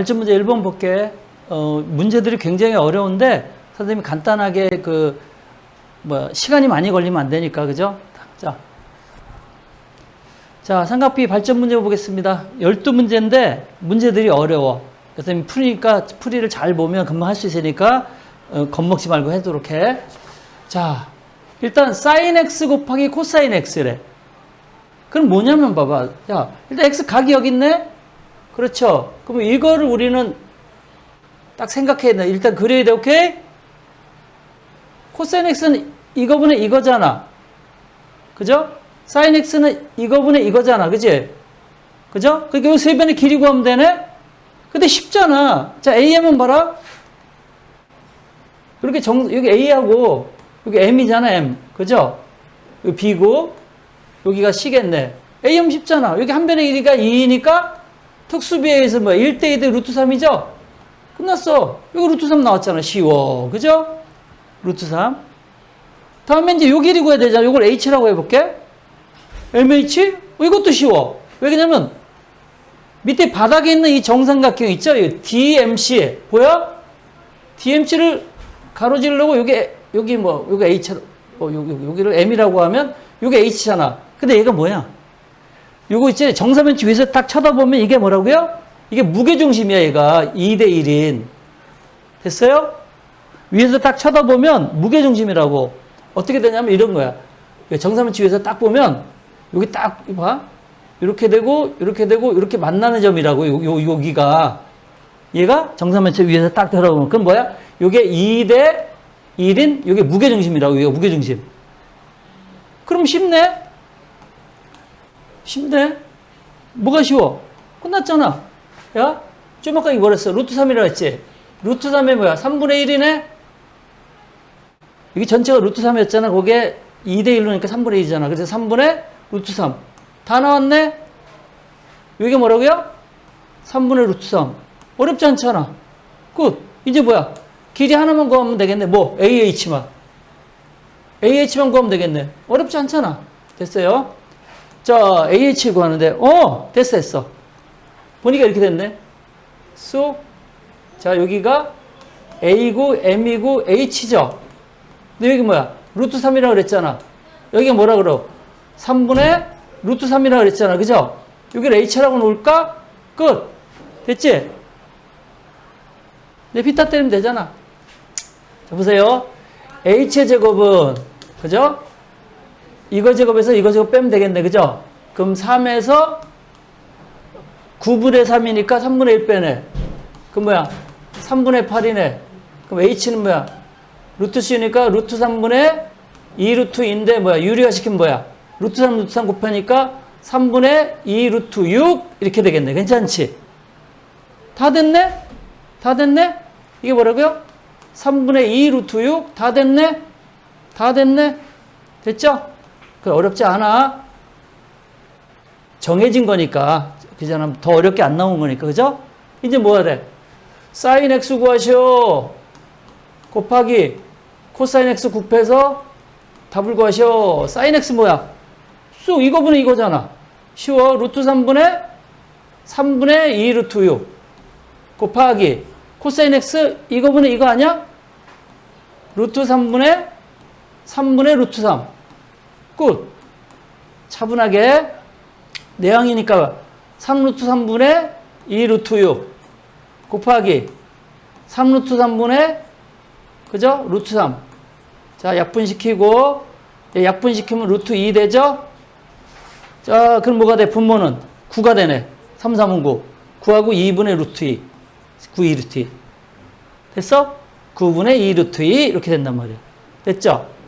발전 문제 1번 볼게. 어, 문제들이 굉장히 어려운데 선생님이 간단하게 그 뭐 시간이 많이 걸리면 안 되니까 그죠? 자. 자, 삼각비 발전 문제 보겠습니다. 12문제인데 문제들이 어려워. 그래서 풀이니까 풀이를 잘 보면 금방 할 수 있으니까 어, 겁먹지 말고 하도록 해. 자, 일단 sin x 곱하기 코사인 x래. 그럼 뭐냐면 봐봐. 야, 일단 x 각이 여기 있네. 그렇죠. 그럼 이거를 우리는 딱 생각해야 돼. 일단 그려야 돼. 오케이? 코사인 x는 이거분의 이거잖아. 그죠? 사인 x는 이거분의 이거잖아. 그지? 그죠? 그러니까 이세 변의 길이 구하면 되네? 근데 쉽잖아. 자, am은 봐라. 이렇게 정, 여기 a하고 여기 m이잖아, m. 그죠? 여기 b고 여기가 c겠네. am 쉽잖아. 여기 한 변의 길이가 2니까 특수비에 의해서 뭐 1대 2대 루트 3이죠? 끝났어. 여기 루트 3 나왔잖아. 쉬워. 그죠? 루트 3. 다음에 이제 요 길이 구해야 되잖아. 요걸 h라고 해볼게. mh? 어, 이것도 쉬워. 왜 그러냐면 밑에 바닥에 있는 이 정삼각형 있죠? 이 DMC. 보여? DMC를 가로지르려고 여기, 여기 뭐, 여기 H, 어, 여기, 여기를 M이라고 하면 여기 H잖아. 근데 얘가 뭐야? 요거 있지? 정사면치 위에서 딱 쳐다보면 이게 뭐라고요? 이게 무게중심이야, 얘가. 2대 1인. 됐어요? 위에서 딱 쳐다보면 무게중심이라고. 어떻게 되냐면 이런 거야. 정사면치 위에서 딱 보면 여기 딱 봐. 이렇게 되고 이렇게 되고 이렇게 만나는 점이라고 요, 요 여기가 얘가 정사면체 위에서 딱 들어오면 그럼 뭐야? 요게 2대 1인 요게 무게중심이라고 이거 무게중심. 그럼 쉽네? 쉽네? 뭐가 쉬워? 끝났잖아. 야, 좀 아까 이거 뭐랬어? 루트 3이라고 했지? 루트 3이 뭐야? 3분의 1이네? 여기 전체가 루트 3이었잖아. 그게 2대 1로니까 3분의 1이잖아. 그래서 3분의 루트 3. 다 나왔네? 이게 뭐라고요? 3분의 루트 3. 어렵지 않잖아. 끝. 이제 뭐야? 길이 하나만 구하면 되겠네. 뭐? AH만. AH만 구하면 되겠네. 어렵지 않잖아. 됐어요? 자, AH 구하는데, 어! 됐어, 됐어. 보니까 이렇게 됐네. 쑥. 자, 여기가 A고, M이고, H죠? 근데 여기 뭐야? 루트 3이라고 그랬잖아. 여기가 뭐라 그러? 3분의 루트 3이라고 그랬잖아. 그죠? 여기를 H라고 놓을까? 끝. 됐지? 내 피타 때리면 되잖아. 자, 보세요. H의 제곱은, 그죠? 이거 제곱에서 이거 제곱 빼면 되겠네. 그죠? 그럼 3에서 9분의 3이니까 3분의 1 빼네. 그럼 뭐야? 3분의 8이네. 그럼 H는 뭐야? 루트 C니까 루트 3분의 2 루트인데 뭐야? 유리화 시키면 뭐야? 루트 3 루트 3 곱하니까 3분의 2 루트 6 이렇게 되겠네. 괜찮지? 다 됐네? 다 됐네? 이게 뭐라고요? 3분의 2 루트 6 다 됐네? 다 됐네? 됐죠? 그 어렵지 않아. 정해진 거니까. 그잖아. 더 어렵게 안 나온 거니까. 그죠? 이제 뭐 해야 돼? 사인 x 구하시오. 곱하기 코사인 x 곱해서 답을 구하시오. 사인 x 뭐야? 쑥 이거분의 이거잖아. 쉬워. 루트 3분의 3분의 2 루트 6 곱하기 코사인 x 이거분의 이거 아니야? 루트 3분의 3분의 루트 3 끝. 차분하게 내항이니까 3루트 3분의 2 루트 6 곱하기 3루트 3분의 그죠? 루트 3. 자, 약분시키고 약분시키면 루트 2 되죠? 자, 그럼 뭐가 돼? 분모는 9가 되네. 3, 3은 9. 9하고 2분의 루트 2. 9, 2 루트 2. 됐어? 9분의 2 루트 2 이렇게 된단 말이야. 됐죠?